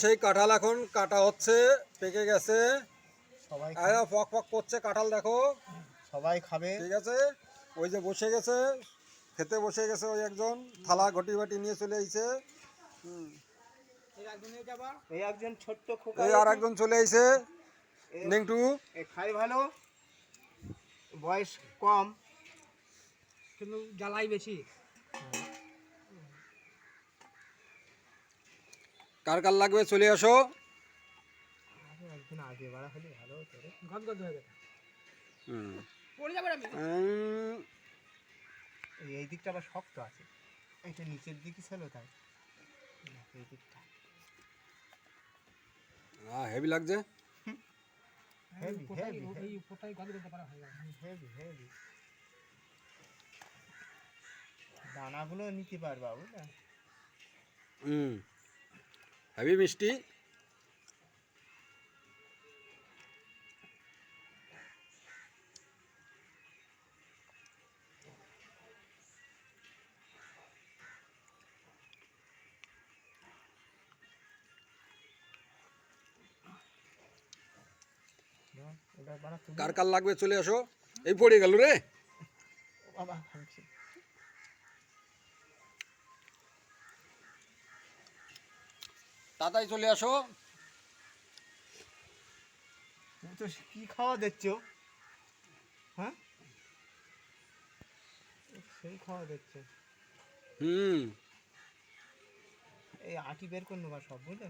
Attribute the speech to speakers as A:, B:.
A: সেই কাঁঠাল এখন কাটা হচ্ছে পেকে গেছে।
B: সবাই
A: ফক ফক করছে কাঁঠাল দেখো।
B: সবাই খাবে।
A: ঠিক আছে? ওই যে বসে গেছে খেতে বসে গেছে ওই একজন থালা ঘটি বাটি নিয়ে চলে আইছে।
B: এই একজন ছোট্ট খোকা
A: এই আর একজন চলে আইছে। নেংটু।
B: খাই ভালো। বয়স কম।
C: কিন্তু জ্বালাই বেশি।
A: কার কার লাগবে চলে আসো।
C: হয়ে
B: এই- দিকটা আবার শক্ত আছে। এটা নিচের দিকে ছিল তাই। এই দিকটা।
A: আহ, হেভি লাগছে।
B: হেভি
C: উপরটাই-
B: হেভি
C: এই উপরটাই গদ গদ করা হয়ে।
B: হেভি হেভি দানাগুলো নিতে পারবা বুঝলে?
A: হুম। হেভি মিষ্টি। কার কার লাগবে চলে আসো। এই পড়ে গেল রে। তাড়াতাড়ি চলে আসো।
B: তুমি তো কি খাওয়া দিচ্ছ হ্যাঁ? সেই খাওয়া দিচ্ছ
A: হুম।
B: এই আটি বের করে নেবা সব বুঝলে?